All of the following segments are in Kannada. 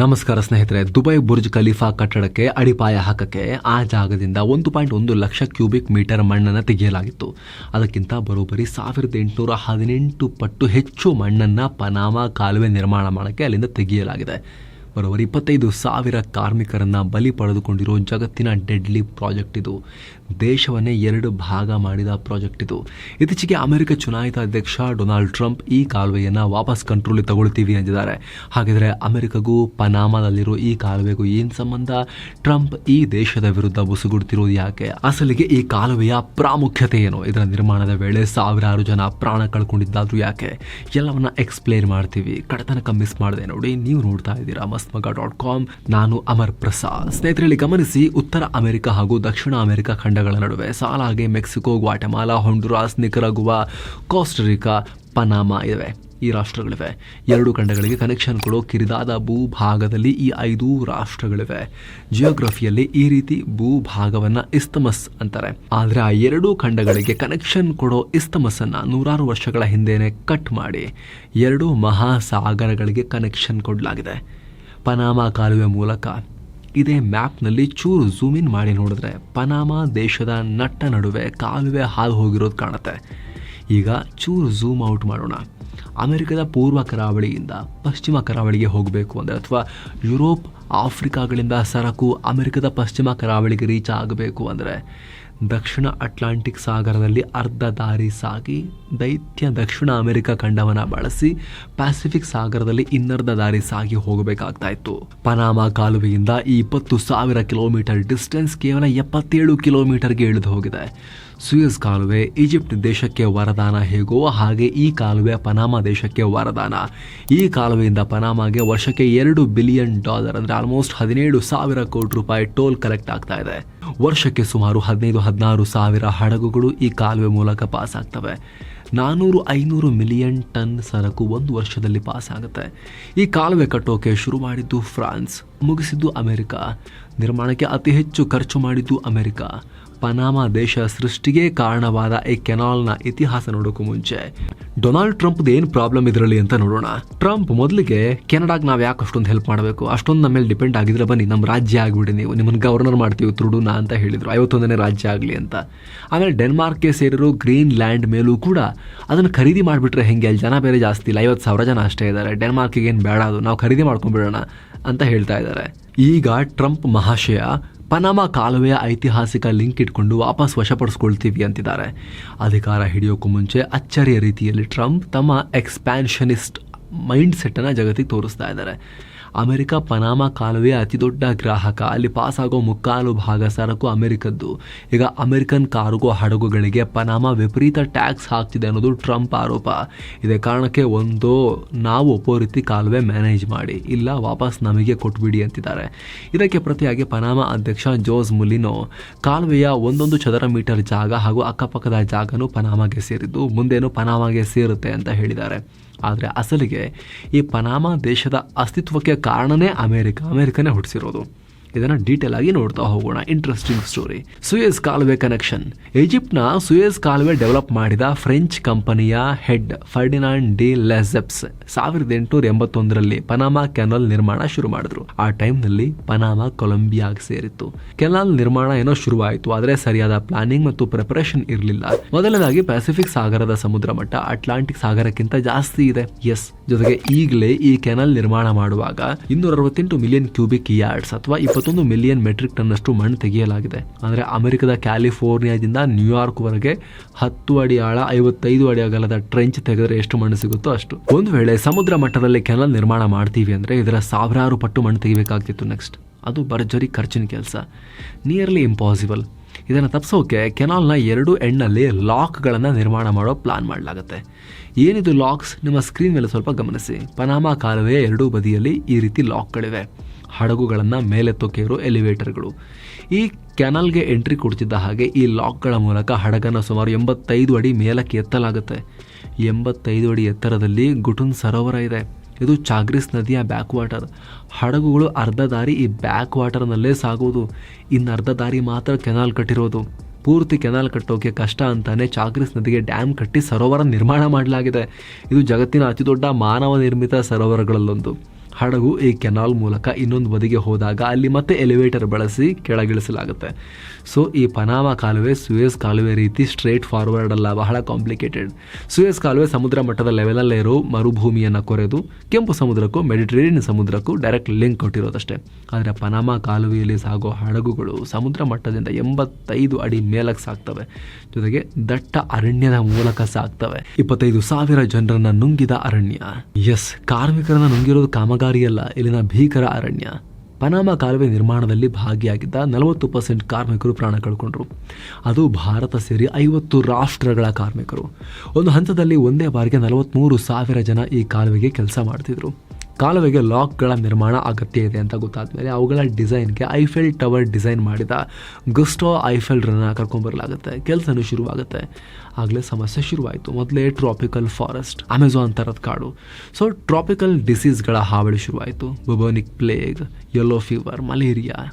ನಮಸ್ಕಾರ ಸ್ನೇಹಿತರೆ, ದುಬೈ ಬುರ್ಜ್ ಖಲೀಫಾ ಕಟ್ಟಡಕ್ಕೆ ಅಡಿಪಾಯ ಹಾಕಕ್ಕೆ ಆ ಜಾಗದಿಂದ ಒಂದು ಪಾಯಿಂಟ್ ಒಂದು ಲಕ್ಷ ಕ್ಯೂಬಿಕ್ ಮೀಟರ್ ಮಣ್ಣನ್ನು ತೆಗೆಯಲಾಗಿತ್ತು. ಅದಕ್ಕಿಂತ ಬರೋಬ್ಬರಿ ಸಾವಿರದ ಎಂಟುನೂರ ಹದಿನೆಂಟು ಪಟ್ಟು ಹೆಚ್ಚು ಮಣ್ಣನ್ನು ಪನಾಮ ಕಾಲುವೆ ನಿರ್ಮಾಣ ಮಾಡೋಕ್ಕೆ ಅಲ್ಲಿಂದ ತೆಗೆಯಲಾಗಿದೆ. ಬರೋಬ್ಬರಿ ಇಪ್ಪತ್ತೈದು ಸಾವಿರ ಕಾರ್ಮಿಕರನ್ನು ಬಲಿ ಪಡೆದುಕೊಂಡಿರೋ ಜಗತ್ತಿನ ಡೆಡ್ಲಿ ಪ್ರಾಜೆಕ್ಟ್ ಇದು. ದೇಶವನ್ನೇ ಎರಡು ಭಾಗ ಮಾಡಿದ ಪ್ರಾಜೆಕ್ಟ್ ಇದು. ಇತ್ತೀಚೆಗೆ ಅಮೆರಿಕ ಚುನಾಯಿತ ಅಧ್ಯಕ್ಷ ಡೊನಾಲ್ಡ್ ಟ್ರಂಪ್ ಈ ಕಾಲುವೆಯನ್ನು ವಾಪಸ್ ಕಂಟ್ರೋಲಿಗೆ ತಗೊಳ್ತೀವಿ ಅಂದಿದ್ದಾರೆ. ಹಾಗಿದ್ರೆ ಅಮೆರಿಕಗೂ ಪನಾಮಾದಲ್ಲಿರೋ ಈ ಕಾಲುವೆಗೂ ಏನು ಸಂಬಂಧ? ಟ್ರಂಪ್ ಈ ದೇಶದ ವಿರುದ್ಧ ಬುಸುಗುಡ್ತಿರೋದು ಯಾಕೆ? ಅಸಲಿಗೆ ಈ ಕಾಲುವೆಯ ಪ್ರಾಮುಖ್ಯತೆ ಏನು? ಇದರ ನಿರ್ಮಾಣದ ವೇಳೆ ಸಾವಿರಾರು ಜನ ಪ್ರಾಣ ಕಳ್ಕೊಂಡಿದ್ದಾದ್ರೂ ಯಾಕೆ? ಎಲ್ಲವನ್ನ ಎಕ್ಸ್ಪ್ಲೇನ್ ಮಾಡ್ತೀವಿ. ಕಡತನಕ ಮಿಸ್ ಮಾಡಿದೆ ನೋಡಿ, ನೀವು ನೋಡ್ತಾ ಇದ್ದೀರಾ. ಮಸ್ತ್ಮಗ ಡಾಟ್ ಕಾಮ್, ನಾನು ಅಮರ್ ಪ್ರಸಾದ್. ಸ್ನೇಹಿತರಲ್ಲಿ ಗಮನಿಸಿ ಉತ್ತರ ಅಮೆರಿಕ ಹಾಗೂ ದಕ್ಷಿಣ ಅಮೆರಿಕ ಖಂಡಗಳ ನಡುವೆ ಸಾಲಾಗಿ Mexico, Guatemala, Honduras, Nicaragua Costa Rica Panama ಇವೆ. ಈ ರಾಷ್ಟ್ರಗಳಿವೆ. ಎರಡು ಖಂಡಗಳಿಗೆ ಕನೆಕ್ಷನ್ ಕೊಡೋ ಕಿರಿದಾದ ಭೂಭಾಗದಲ್ಲಿ ಈ ಐದು ರಾಷ್ಟ್ರಗಳಿವೆ. ಜಿಯೋಗ್ರಫಿಯಲ್ಲಿ ಈ ರೀತಿ ಭೂಭಾಗವನ್ನ ಇಸ್ತಮಸ್ ಅಂತಾರೆ. ಆದರೆ ಆ ಎರಡು ಖಂಡಗಳಿಗೆ ಕನೆಕ್ಷನ್ ಕೊಡೋ ಇಸ್ತಮಸ್ ಅನ್ನ ನೂರಾರು ವರ್ಷಗಳ ಹಿಂದೆನೆ ಕಟ್ ಮಾಡಿ. ಎರಡು ಮಹಾಸಾಗರಗಳಿಗೆ ಕನೆಕ್ಷನ್ ಕೊಡಲಾಗಿದೆ. ಪನಾಮಾ ಕಾಲುವೆ ಮೂಲಕ ಇದೇ ಮ್ಯಾಪ್ನಲ್ಲಿ ಚೂರು ಝೂಮ್ ಇನ್ ಮಾಡಿ ನೋಡಿದ್ರೆ ಪನಾಮಾ ದೇಶದ ನಟ್ಟ ನಡುವೆ ಕಾಲುವೆ ಹಾದು ಹೋಗಿರೋದು ಕಾಣುತ್ತೆ. ಈಗ ಚೂರು ಝೂಮ್ ಔಟ್ ಮಾಡೋಣ. ಅಮೆರಿಕದ ಪೂರ್ವ ಕರಾವಳಿಯಿಂದ ಪಶ್ಚಿಮ ಕರಾವಳಿಗೆ ಹೋಗಬೇಕು ಅಂದರೆ ಅಥವಾ ಯುರೋಪ್, ಆಫ್ರಿಕಾಗಳಿಂದ ಸರಕು ಅಮೆರಿಕದ ಪಶ್ಚಿಮ ಕರಾವಳಿಗೆ ರೀಚ್ ಆಗಬೇಕು ಅಂದರೆ ದಕ್ಷಿಣ ಅಟ್ಲಾಂಟಿಕ್ ಸಾಗರದಲ್ಲಿ ಅರ್ಧ ದಾರಿ ಸಾಗಿ ದೈತ್ಯ ದಕ್ಷಿಣ ಅಮೆರಿಕ ಖಂಡವನ್ನು ಬಳಸಿ ಪ್ಯಾಸಿಫಿಕ್ ಸಾಗರದಲ್ಲಿ ಇನ್ನರ್ಧ ದಾರಿ ಸಾಗಿ ಹೋಗಬೇಕಾಗ್ತಾ ಇತ್ತು ಪನಾಮಾ ಕಾಲುವೆಯಿಂದ ಈ ಇಪ್ಪತ್ತು ಸಾವಿರ ಕಿಲೋಮೀಟರ್ ಡಿಸ್ಟೆನ್ಸ್ ಕೇವಲ ಎಪ್ಪತ್ತೇಳು ಕಿಲೋಮೀಟರ್ಗೆ ಇಳಿದು ಹೋಗಿದೆ. ಸುಯಸ್ ಕಾಲುವೆ ಈಜಿಪ್ಟ್ ದೇಶಕ್ಕೆ ವರದಾನ ಹೇಗೋ ಹಾಗೆ ಈ ಕಾಲುವೆ ಪನಾಮ ದೇಶಕ್ಕೆ ವರದಾನ. ಈ ಕಾಲುವೆಯಿಂದ ಪನಾಮಾಗೆ ವರ್ಷಕ್ಕೆ ಎರಡು ಬಿಲಿಯನ್ ಡಾಲರ್ ಅಂದರೆ ಆಲ್ಮೋಸ್ಟ್ ಹದಿನೇಳು ಸಾವಿರ ಕೋಟಿ ರೂಪಾಯಿ ಟೋಲ್ ಕಲೆಕ್ಟ್ ಆಗ್ತಾ ಇದೆ. ವರ್ಷಕ್ಕೆ ಸುಮಾರು ಹದಿನೈದು, ಹದಿನಾರು ಸಾವಿರ ಹಡಗುಗಳು ಈ ಕಾಲುವೆ ಮೂಲಕ ಪಾಸ್ ಆಗ್ತವೆ ನಾನೂರು, ಐನೂರು ಮಿಲಿಯನ್ ಟನ್ ಸರಕು ಒಂದು ವರ್ಷದಲ್ಲಿ ಪಾಸ್ ಆಗುತ್ತೆ ಈ ಕಾಲುವೆ ಕಟ್ಟೋಕೆ ಶುರು ಮಾಡಿದ್ದು ಫ್ರಾನ್ಸ್, ಮುಗಿಸಿದ್ದು ಅಮೆರಿಕ. ನಿರ್ಮಾಣಕ್ಕೆ ಅತಿ ಹೆಚ್ಚು ಖರ್ಚು ಮಾಡಿದ್ದು ಅಮೆರಿಕ. ಪನಾಮಾ ದೇಶ ಸೃಷ್ಟಿಗೆ ಕಾರಣವಾದ ಈ ಕೆನಾಲ್ನ ಇತಿಹಾಸ ನೋಡೋಕ್ಕೂ ಮುಂಚೆ. ಡೊನಾಲ್ಡ್ ಟ್ರಂಪ್ದು ಏನು ಪ್ರಾಬ್ಲಮ್ ಇದರಲ್ಲಿ ಅಂತ ನೋಡೋಣ. ಟ್ರಂಪ್ ಮೊದಲಿಗೆ ಕೆನಡಾಗೆ ನಾವು ಯಾಕೆ ಅಷ್ಟೊಂದು ಹೆಲ್ಪ್ ಮಾಡಬೇಕು? ಅಷ್ಟೊಂದು ನಮ್ಮ ಡಿಪೆಂಡ್ ಆಗಿದ್ರೆ ಬನ್ನಿ ನಮ್ಮ ರಾಜ್ಯ ಆಗಿಬಿಡಿ ನೀವು. ನಿಮ್ಮನ್ನು ಗವರ್ನರ್ ಮಾಡ್ತೀವಿ ತುಡುನ ಅಂತ ಹೇಳಿದರು. ಐವತ್ತೊಂದನೇ ರಾಜ್ಯ ಆಗಲಿ ಅಂತ. ಆಮೇಲೆ ಡೆನ್ಮಾರ್ಕ್ಗೆ ಸೇರಿರೋ ಗ್ರೀನ್ ಲ್ಯಾಂಡ್ ಮೇಲೂ ಕೂಡ ಅದನ್ನು ಖರೀದಿ ಮಾಡಿಬಿಟ್ರೆ ಹೆಂಗೆ? ಅಲ್ಲಿ ಜನ ಬೇರೆ ಜಾಸ್ತಿ ಇಲ್ಲ. ಐವತ್ತು ಸಾವಿರ ಜನ ಅಷ್ಟೇ ಇದ್ದಾರೆ ಡೆನ್ಮಾರ್ಕಿಗೆ ಏನು ಬೇಡ ಅದು. ನಾವು ಖರೀದಿ ಮಾಡ್ಕೊಂಡ್ಬಿಡೋಣ ಅಂತ ಹೇಳ್ತಾ ಇದ್ದಾರೆ ಈಗ ಟ್ರಂಪ್ ಮಹಾಶಯ ಪನಾಮಾ ಕಾಲುವೆಯ ಐತಿಹಾಸಿಕ ಲಿಂಕ್ ಇಟ್ಕೊಂಡು ವಾಪಸ್ ವಶಪಡಿಸ್ಕೊಳ್ತೀವಿ ಅಂತಿದ್ದಾರೆ. ಅಧಿಕಾರ ಹಿಡಿಯೋಕ್ಕೂ ಮುಂಚೆ ಅಚ್ಚರಿಯ ರೀತಿಯಲ್ಲಿ ಟ್ರಂಪ್ ತಮ್ಮ ಎಕ್ಸ್ಪ್ಯಾನ್ಷನಿಸ್ಟ್ ಮೈಂಡ್ ಸೆಟ್ಟನ್ನು ಜಗತ್ತಿಗೆ ತೋರಿಸ್ತಾ ಇದ್ದಾರೆ. ಅಮೆರಿಕ ಪನಾಮಾ ಕಾಲುವೆಯ ಅತಿ ದೊಡ್ಡ ಗ್ರಾಹಕ. ಅಲ್ಲಿ ಪಾಸಾಗೋ ಮುಕ್ಕಾಲು ಭಾಗ ಸರಕು ಅಮೆರಿಕದ್ದು. ಈಗ ಅಮೆರಿಕನ್ ಕಾರ್ಗೋ ಹಡಗುಗಳಿಗೆ ಪನಾಮಾ ವಿಪರೀತ ಟ್ಯಾಕ್ಸ್ ಹಾಕ್ತಿದೆ ಅನ್ನೋದು ಟ್ರಂಪ್ ಆರೋಪ. ಇದೇ ಕಾರಣಕ್ಕೆ ಒಂದು ನಾವು ಒಪ್ಪೋ ರೀತಿ ಕಾಲುವೆ ಮ್ಯಾನೇಜ್ ಮಾಡಿ. ಇಲ್ಲ, ವಾಪಸ್ ನಮಗೆ ಕೊಟ್ಬಿಡಿ ಅಂತಿದ್ದಾರೆ. ಇದಕ್ಕೆ ಪ್ರತಿಯಾಗಿ ಪನಾಮಾ ಅಧ್ಯಕ್ಷ ಜೋಸ್ ಮುಲಿನೋ ಕಾಲುವೆಯ ಒಂದೊಂದು ಚದರ ಮೀಟರ್ ಜಾಗ ಹಾಗೂ ಅಕ್ಕಪಕ್ಕದ ಜಾಗನೂ ಪನಾಮಾಗೆ ಸೇರಿದ್ದು, ಮುಂದೇನು ಪನಾಮಾಗೆ ಸೇರುತ್ತೆ ಅಂತ ಹೇಳಿದ್ದಾರೆ. ಆದರೆ ಅಸಲಿಗೆ ಈ ಪನಾಮಾ ದೇಶದ ಅಸ್ತಿತ್ವಕ್ಕೆ ಕಾರಣನೇ ಅಮೇರಿಕ ಅಮೇರಿಕನೇ ಹುಟ್ಟಿಸಿರೋದು ಇದನ್ನು ಡೀಟೇಲ್ ಆಗಿ ನೋಡ್ತಾ ಹೋಗೋಣ. ಇಂಟ್ರೆಸ್ಟಿಂಗ್ ಸ್ಟೋರಿ ಸುಯೇಸ್ ಕಾಲುವೆ ಕನೆಕ್ಷನ್ ಈಜಿಪ್ಟ್ನ ಸುಯೇಸ್ ಕಾಲುವೆ ಡೆವಲಪ್ ಮಾಡಿದ ಫ್ರೆಂಚ್ ಕಂಪನಿಯ ಹೆಡ್ ಫರ್ಡಿನಾಂಡ್ ಡಿ ಲೆಸೆಪ್ಸ್ ಸಾವಿರದ ಎಂಟುನೂರ ಎಂಬತ್ತೊಂದರಲ್ಲಿ ಪನಾಮಾ ಕೆನಲ್ ನಿರ್ಮಾಣ ಶುರು ಮಾಡಿದ್ರು. ಆ ಟೈಮ್ನಲ್ಲಿ ಪನಾಮಾ ಕೊಲಂಬಿಯಾಗೆ ಸೇರಿತ್ತು. ಕೆನಾಲ್ ನಿರ್ಮಾಣ ಏನೋ ಶುರುವಾಯಿತು, ಆದರೆ ಸರಿಯಾದ ಪ್ಲಾನಿಂಗ್ ಮತ್ತು ಪ್ರಿಪರೇಷನ್ ಇರಲಿಲ್ಲ. ಮೊದಲನೇದಾಗಿ ಪೆಸಿಫಿಕ್ ಸಾಗರದ ಸಮುದ್ರ ಮಟ್ಟ ಅಟ್ಲಾಂಟಿಕ್ ಸಾಗರಕ್ಕಿಂತ ಜಾಸ್ತಿ ಇದೆ. ಎಸ್ ಜೊತೆಗೆ ಈಗಲೇ ಈ ಕೆನಲ್ ನಿರ್ಮಾಣ ಮಾಡುವಾಗ ಇನ್ನೂರ ಅರವತ್ತೆಂಟು ಮಿಲಿಯನ್ ಕ್ಯೂಬಿಕ್ ಯಾರ್ಡ್ಸ್ ಅಥವಾ ಇಪ್ಪತ್ತೊಂದು ಮಿಲಿಯನ್ ಮೆಟ್ರಿಕ್ ಟನ್ನಷ್ಟು ಮಣ್ಣು ತೆಗೆಯಲಾಗಿದೆ. ಅಂದರೆ ಅಮೆರಿಕದ ಕ್ಯಾಲಿಫೋರ್ನಿಯಾದಿಂದ ನ್ಯೂಯಾರ್ಕ್ ವರೆಗೆ ಹತ್ತು ಅಡಿ ಆಳ, ಐವತ್ತೈದು ಅಡಿ ಅಗಲದ ಟ್ರೆಂಚ್ ತೆಗೆದರೆ ಎಷ್ಟು ಮಣ್ಣು ಸಿಗುತ್ತೋ ಅಷ್ಟು. ಒಂದು ವೇಳೆ ಸಮುದ್ರ ಮಟ್ಟದಲ್ಲಿ ಕೆನಲ್ ನಿರ್ಮಾಣ ಮಾಡ್ತೀವಿ ಅಂದರೆ ಇದರ ಸಾವಿರಾರು ಪಟ್ಟು ಮಣ್ಣು ತೆಗಿಬೇಕಾಗ್ತಿತ್ತು ನೆಕ್ಸ್ಟ್ ಅದು ಭರ್ಜರಿ ಖರ್ಚಿನ ಕೆಲಸ. ನಿಯರ್ಲಿ ಇಂಪಾಸಿಬಲ್ ಇದನ್ನು ತಪ್ಪಿಸೋಕೆ ಕೆನಾಲ್ನ ಎರಡು ಎಂಡ್ನಲ್ಲಿ ಲಾಕ್ಗಳನ್ನು ನಿರ್ಮಾಣ ಮಾಡೋ ಪ್ಲಾನ್ ಮಾಡಲಾಗುತ್ತೆ. ಏನಿದು ಲಾಕ್ಸ್? ನಿಮ್ಮ ಸ್ಕ್ರೀನ್ ಮೇಲೆ ಸ್ವಲ್ಪ ಗಮನಿಸಿ. ಪನಾಮಾ ಕಾಲುವೆಯ ಎರಡೂ ಬದಿಯಲ್ಲಿ ಈ ರೀತಿ ಲಾಕ್ಗಳಿವೆ. ಹಡಗುಗಳನ್ನು ಮೇಲೆತ್ತೋಕೆ ಇರೋ ಎಲಿವೇಟರ್ಗಳು. ಈ ಕ್ಯಾನಲ್ಗೆ ಎಂಟ್ರಿ ಕೊಡ್ತಿದ್ದ ಹಾಗೆ ಈ ಲಾಕ್ಗಳ ಮೂಲಕ ಹಡಗನ್ನು ಸುಮಾರು ಎಂಬತ್ತೈದು ಅಡಿ ಮೇಲಕ್ಕೆ ಎತ್ತಲಾಗುತ್ತೆ. ಎಂಬತ್ತೈದು ಅಡಿ ಎತ್ತರದಲ್ಲಿ ಗುಟುನ್ ಸರೋವರ ಇದೆ. ಇದು ಚಾಗ್ರಿಸ್ ನದಿಯ ಬ್ಯಾಕ್ ವಾಟರ್ ಹಡಗುಗಳು ಅರ್ಧ ದಾರಿ ಈ ಬ್ಯಾಕ್ ವಾಟರ್ನಲ್ಲೇ ಸಾಗೋದು ಇನ್ನು ಅರ್ಧ ದಾರಿ ಮಾತ್ರ ಕೆನಾಲ್ ಕಟ್ಟಿರೋದು. ಪೂರ್ತಿ ಕೆನಾಲ್ ಕಟ್ಟೋಕೆ ಕಷ್ಟ ಅಂತಾನೆ ಚಾಗ್ರಿಸ್ ನದಿಗೆ ಡ್ಯಾಮ್ ಕಟ್ಟಿ ಸರೋವರ ನಿರ್ಮಾಣ ಮಾಡಲಾಗಿದೆ. ಇದು ಜಗತ್ತಿನ ಅತಿದೊಡ್ಡ ಮಾನವ ನಿರ್ಮಿತ ಸರೋವರಗಳಲ್ಲೊಂದು. ಹಡಗು ಈ ಕೆನಾಲ್ ಮೂಲಕ ಇನ್ನೊಂದು ಬದಿಗೆ ಹೋದಾಗ ಅಲ್ಲಿ ಮತ್ತೆ ಎಲಿವೇಟರ್ ಬಳಸಿ ಕೆಳಗಿಳಿಸಲಾಗುತ್ತೆ. ಸೊ, ಈ ಪನಾಮ ಕಾಲುವೆ, ಸುಯೇಸ್ ಕಾಲುವೆ ರೀತಿ ಸ್ಟ್ರೇಟ್ ಫಾರ್ವರ್ಡ್ ಅಲ್ಲ, ಬಹಳ ಕಾಂಪ್ಲಿಕೇಟೆಡ್. ಸುಯೇಸ್ ಕಾಲುವೆ ಸಮುದ್ರ ಮಟ್ಟದ ಲೆವೆಲಲ್ಲೇ ಇರೋ ಮರುಭೂಮಿಯನ್ನು ಕೊರೆದು, ಕೆಂಪು ಸಮುದ್ರಕ್ಕೂ ಮೆಡಿಟರೇನಿಯನ್ ಸಮುದ್ರಕ್ಕೂ ಡೈರೆಕ್ಟ್ ಲಿಂಕ್ ಕೊಟ್ಟಿರೋದಷ್ಟೇ. ಆದರೆ ಪನಾಮ ಕಾಲುವೆಯಲ್ಲಿ ಸಾಗೋ ಹಡಗುಗಳು ಸಮುದ್ರ ಮಟ್ಟದಿಂದ ಎಂಬತ್ತೈದು ಅಡಿ ಮೇಲಕ್ಕೆ ಸಾಕ್ತವೆ ಜೊತೆಗೆ ದಟ್ಟ ಅರಣ್ಯದ ಮೂಲಕ ಸಾಕ್ತವೆ ಇಪ್ಪತ್ತೈದು ಸಾವಿರ ಜನರನ್ನ ನುಂಗಿದ ಅರಣ್ಯ. ಎಸ್, ಕಾರ್ಮಿಕರನ್ನ ನುಂಗಿರೋದು ಕಾಮಗಾರಿಯಲ್ಲ ಇಲ್ಲಿನ ಭೀಕರ ಅರಣ್ಯ. ಪನಾಮ ಕಾಲುವೆ ನಿರ್ಮಾಣದಲ್ಲಿ ಭಾಗಿಯಾಗಿದ್ದ ನಲವತ್ತು ಪರ್ಸೆಂಟ್ ಕಾರ್ಮಿಕರು ಪ್ರಾಣ ಕಳ್ಕೊಂಡ್ರು. ಅದು ಭಾರತ ಸೇರಿ ಐವತ್ತು ರಾಷ್ಟ್ರಗಳ ಕಾರ್ಮಿಕರು. ಒಂದು ಹಂತದಲ್ಲಿ ಒಂದೇ ಬಾರಿಗೆ ನಲವತ್ತ್ಮೂರು ಸಾವಿರ ಜನ ಈ ಕಾಲುವೆಗೆ ಕೆಲಸ ಮಾಡ್ತಿದ್ರು. ಕಾಲುವೆಗೆ ಲಾಕ್ಗಳ ನಿರ್ಮಾಣ ಅಗತ್ಯ ಇದೆ ಅಂತ ಗೊತ್ತಾದ ಮೇಲೆ ಅವುಗಳ ಡಿಸೈನ್ಗೆ ಐಫೆಲ್ ಟವರ್ ಡಿಸೈನ್ ಮಾಡಿದ ಗುಸ್ಟೋ ಐಫೆಲ್ರನ್ನ ಕರ್ಕೊಂಡ್ಬರಲಾಗುತ್ತೆ ಕೆಲಸನೂ ಶುರುವಾಗುತ್ತೆ. ಆಗಲೇ ಸಮಸ್ಯೆ ಶುರುವಾಯಿತು. ಮೊದಲೇ ಟ್ರಾಪಿಕಲ್ ಫಾರೆಸ್ಟ್ ಅಮೆಝಾನ್ ಥರದ ಕಾಡು. ಸೊ, ಟ್ರಾಪಿಕಲ್ ಡಿಸೀಸ್ಗಳ ಹಾವಳಿ ಶುರುವಾಯಿತು. Bubonic plague, yellow fever, malaria.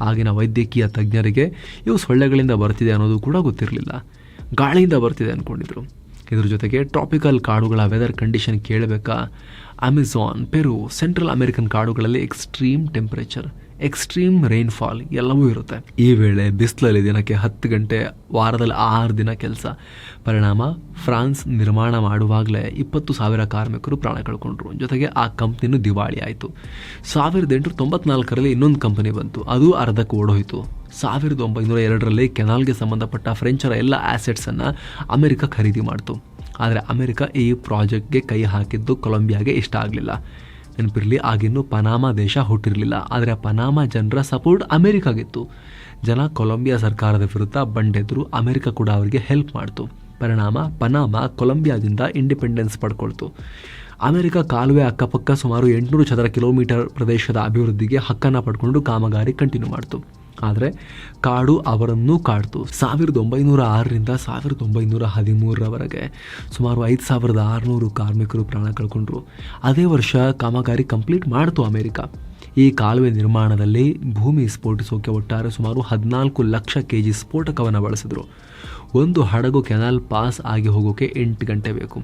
ಆಗಿನ ವೈದ್ಯಕೀಯ ತಜ್ಞರಿಗೆ ಇವು ಸೊಳ್ಳೆಗಳಿಂದ ಬರ್ತಿದೆ ಅನ್ನೋದು ಕೂಡ ಗೊತ್ತಿರಲಿಲ್ಲ. ಗಾಳಿಯಿಂದ ಬರ್ತಿದೆ ಅಂದ್ಕೊಂಡಿದ್ರು ಇದ್ರ ಜೊತೆಗೆ ಟ್ರಾಪಿಕಲ್ ಕಾಡುಗಳ ವೆದರ್ ಕಂಡೀಷನ್ ಕೇಳಬೇಕಾ? ಅಮೆಝಾನ್ ಪೆರು ಸೆಂಟ್ರಲ್ ಅಮೆರಿಕನ್ ಕಾಡುಗಳಲ್ಲಿ ಎಕ್ಸ್ಟ್ರೀಮ್ ಟೆಂಪರೇಚರ್ ಎಕ್ಸ್ಟ್ರೀಮ್ ರೈನ್ಫಾಲ್ ಎಲ್ಲವೂ ಇರುತ್ತೆ. ಈ ವೇಳೆ ಬಿಸಿಲಲ್ಲಿ ದಿನಕ್ಕೆ ಹತ್ತು ಗಂಟೆ, ವಾರದಲ್ಲಿ ಆರು ದಿನ ಕೆಲಸ. ಪರಿಣಾಮ, ಫ್ರಾನ್ಸ್ ನಿರ್ಮಾಣ ಮಾಡುವಾಗಲೇ ಇಪ್ಪತ್ತು ಸಾವಿರ ಕಾರ್ಮಿಕರು ಪ್ರಾಣ ಕಳ್ಕೊಂಡ್ರು. ಜೊತೆಗೆ ಆ ಕಂಪ್ನಿನೂ ದಿವಾಳಿ ಆಯಿತು. ಸಾವಿರದ ಎಂಟುನೂರ ತೊಂಬತ್ನಾಲ್ಕರಲ್ಲಿ ಇನ್ನೊಂದು ಕಂಪನಿ ಬಂತು. ಅದು ಅರ್ಧಕ್ಕೆ ಓಡೋಯ್ತು. ಸಾವಿರದ ಒಂಬೈನೂರ ಎರಡರಲ್ಲಿ ಕೆನಾಲ್ಗೆ ಸಂಬಂಧಪಟ್ಟ ಫ್ರೆಂಚರ ಎಲ್ಲ ಆ್ಯಸೆಟ್ಸನ್ನು ಅಮೆರಿಕ ಖರೀದಿ ಮಾಡಿತು. ಆದರೆ ಅಮೆರಿಕ ಈ ಪ್ರಾಜೆಕ್ಟ್ಗೆ ಕೈ ಹಾಕಿದ್ದು ಕೊಲಂಬಿಯಾಗೆ ಇಷ್ಟ ಆಗಲಿಲ್ಲ. ನೆನಪಿರಲಿ, ಆಗಿನ್ನೂ ಪನಾಮ ದೇಶ ಹುಟ್ಟಿರಲಿಲ್ಲ. ಆದರೆ ಪನಾಮ ಜನರ ಸಪೋರ್ಟ್ ಅಮೆರಿಕಾಗಿತ್ತು. ಜನ ಕೊಲಂಬಿಯಾ ಸರ್ಕಾರದ ವಿರುದ್ಧ ಬಂಡೆದ್ರು ಅಮೆರಿಕ ಕೂಡ ಅವರಿಗೆ ಹೆಲ್ಪ್ ಮಾಡಿತು. ಪರಿಣಾಮ ಪನಾಮ ಕೊಲಂಬಿಯಾದಿಂದ ಇಂಡಿಪೆಂಡೆನ್ಸ್ ಪಡ್ಕೊಳ್ತು. ಅಮೆರಿಕ ಕಾಲುವೆ ಅಕ್ಕಪಕ್ಕ ಸುಮಾರು ಎಂಟುನೂರು ಚದರ ಕಿಲೋಮೀಟರ್ ಪ್ರದೇಶದ ಅಭಿವೃದ್ಧಿಗೆ ಹಕ್ಕನ್ನು ಪಡ್ಕೊಂಡು ಕಾಮಗಾರಿ ಕಂಟಿನ್ಯೂ ಮಾಡ್ತು. ಆದರೆ ಕಾಡು ಅವರನ್ನು ಕಾಡ್ತು. ಸಾವಿರದ ಒಂಬೈನೂರ ಆರರಿಂದ ಸಾವಿರದ ಒಂಬೈನೂರ ಹದಿಮೂರರವರೆಗೆ ಸುಮಾರು ಐದು ಸಾವಿರದ ಆರುನೂರು ಕಾರ್ಮಿಕರು ಪ್ರಾಣ ಕಳ್ಕೊಂಡ್ರು. ಅದೇ ವರ್ಷ ಕಾಮಗಾರಿ ಕಂಪ್ಲೀಟ್ ಮಾಡ್ತು ಅಮೆರಿಕ. ಈ ಕಾಲುವೆ ನಿರ್ಮಾಣದಲ್ಲಿ ಭೂಮಿ ಸ್ಫೋಟಿಸೋಕೆ ಒಟ್ಟಾರೆ ಸುಮಾರು ಹದಿನಾಲ್ಕು ಲಕ್ಷ ಕೆ ಜಿ ಸ್ಫೋಟಕವನ್ನು ಬಳಸಿದ್ರು. ಒಂದು ಹಡಗು ಕೆನಾಲ್ ಪಾಸ್ ಆಗಿ ಹೋಗೋಕ್ಕೆ ಎಂಟು ಗಂಟೆ ಬೇಕು.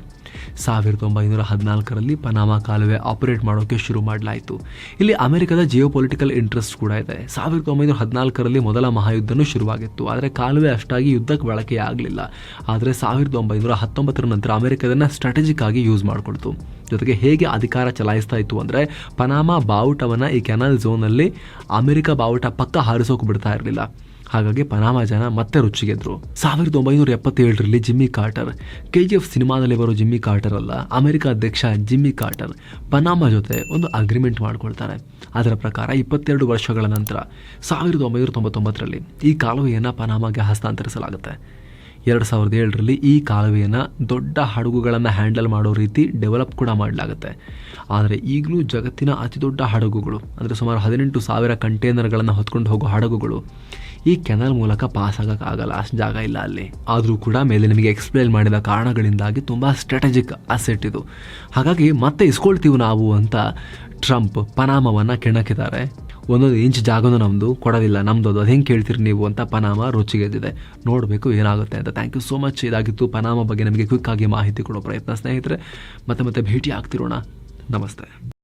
ಸಾವಿರದ ಒಂಬೈನೂರ ಹದಿನಾಲ್ಕರಲ್ಲಿ ಪನಾಮ ಕಾಲುವೆ ಆಪರೇಟ್ ಮಾಡೋಕ್ಕೆ ಶುರು ಮಾಡಲಾಯಿತು. ಇಲ್ಲಿ ಅಮೆರಿಕದ ಜಿಯೋ ಪೊಲಿಟಿಕಲ್ ಇಂಟ್ರೆಸ್ಟ್ ಕೂಡ ಇದೆ. ಸಾವಿರದ ಒಂಬೈನೂರ ಹದಿನಾಲ್ಕರಲ್ಲಿ ಮೊದಲ ಮಹಾಯುದ್ಧನೂ ಶುರುವಾಗಿತ್ತು. ಆದರೆ ಕಾಲುವೆ ಅಷ್ಟಾಗಿ ಯುದ್ಧಕ್ಕೆ ಬಳಕೆ ಆಗಲಿಲ್ಲ. ಆದರೆ ಸಾವಿರದ ಒಂಬೈನೂರ ಹತ್ತೊಂಬತ್ತರ ನಂತರ ಅಮೆರಿಕದನ್ನು ಸ್ಟ್ರಾಟಜಿಕ್ ಆಗಿ ಯೂಸ್ ಮಾಡಿಕೊಡ್ತು. ಜೊತೆಗೆ ಹೇಗೆ ಅಧಿಕಾರ ಚಲಾಯಿಸ್ತಾ ಇತ್ತು ಅಂದರೆ ಪನಾಮ ಬಾವುಟವನ್ನು ಈ ಕೆನಾಲ್ ಝೋನಲ್ಲಿ ಅಮೆರಿಕ ಬಾವುಟ ಪಕ್ಕ ಹಾರಿಸೋಕೆ ಬಿಡ್ತಾ ಇರಲಿಲ್ಲ. ಹಾಗಾಗಿ ಪನಾಮ ಜನ ಮತ್ತೆ ರುಚಿಗೆದ್ರು. ಸಾವಿರದ ಒಂಬೈನೂರ ಎಪ್ಪತ್ತೇಳರಲ್ಲಿ Jimmy Carter. K G F ಸಿನಿಮಾದಲ್ಲಿ ಬರೋ ಜಿಮ್ಮಿ ಕಾರ್ಟರ್ ಅಲ್ಲ, ಅಮೆರಿಕ ಅಧ್ಯಕ್ಷ ಜಿಮ್ಮಿ ಕಾರ್ಟರ್ ಪನಾಮ ಜೊತೆ ಒಂದು ಅಗ್ರಿಮೆಂಟ್ ಮಾಡ್ಕೊಳ್ತಾರೆ. ಅದರ ಪ್ರಕಾರ ಇಪ್ಪತ್ತೆರಡು ವರ್ಷಗಳ ನಂತರ ಸಾವಿರದ ಒಂಬೈನೂರ ತೊಂಬತ್ತೊಂಬತ್ತರಲ್ಲಿ ಈ ಕಾಲುವೆಯನ್ನು ಪನಾಮಾಗೆ ಹಸ್ತಾಂತರಿಸಲಾಗುತ್ತೆ. ಎರಡು ಸಾವಿರದ ಏಳರಲ್ಲಿ ಈ ಕಾಲುವೆಯನ್ನು ದೊಡ್ಡ ಹಡಗುಗಳನ್ನು ಹ್ಯಾಂಡಲ್ ಮಾಡೋ ರೀತಿ ಡೆವಲಪ್ ಕೂಡ ಮಾಡಲಾಗುತ್ತೆ. ಆದರೆ ಈಗಲೂ ಜಗತ್ತಿನ ಅತಿ ದೊಡ್ಡ ಹಡಗುಗಳು, ಅಂದರೆ ಸುಮಾರು ಹದಿನೆಂಟು ಸಾವಿರ ಕಂಟೈನರ್ಗಳನ್ನು ಹೊತ್ಕೊಂಡು ಹೋಗೋ ಹಡಗುಗಳು ಈ ಕೆನಲ್ ಮೂಲಕ ಪಾಸ್ ಆಗೋಕ್ಕಾಗಲ್ಲ ಅಷ್ಟು ಜಾಗ ಇಲ್ಲ ಅಲ್ಲಿ. ಆದರೂ ಕೂಡ ಮೇಲೆ ನಿಮಗೆ ಎಕ್ಸ್ಪ್ಲೇನ್ ಮಾಡಿದ ಕಾರಣಗಳಿಂದಾಗಿ ತುಂಬ ಸ್ಟ್ರಾಟಜಿಕ್ ಅಸೆಟ್ ಇದು. ಹಾಗಾಗಿ ಮತ್ತೆ ಇಸ್ಕೊಳ್ತೀವಿ ನಾವು ಅಂತ ಟ್ರಂಪ್ ಪನಾಮವನ್ನು ಕೆಣಕಿದ್ದಾರೆ. ಒಂದೊಂದು ಇಂಚ್ ಜಾಗನೂ ನಮ್ಮದು ಕೊಡೋದಿಲ್ಲ ನಮ್ಮದು ಅದು. ಹೆಂಗೆ ಕೇಳ್ತೀರಿ ನೀವು ಅಂತ ಪನಾಮ ರುಚಿಗೆದ್ದಿದೆ. ನೋಡಬೇಕು ಏನಾಗುತ್ತೆ ಅಂತ. ಥ್ಯಾಂಕ್ ಯು ಸೋ ಮಚ್ ಇದಾಗಿತ್ತು ಪನಾಮ ಬಗ್ಗೆ ನಮಗೆ ಕ್ವಿಕ್ಕಾಗಿ ಮಾಹಿತಿ ಕೊಡೋ ಪ್ರಯತ್ನ ಸ್ನೇಹಿತರೆ. ಮತ್ತೆ ಮತ್ತೆ ಭೇಟಿ ಆಗ್ತಿರೋಣ ನಮಸ್ತೆ.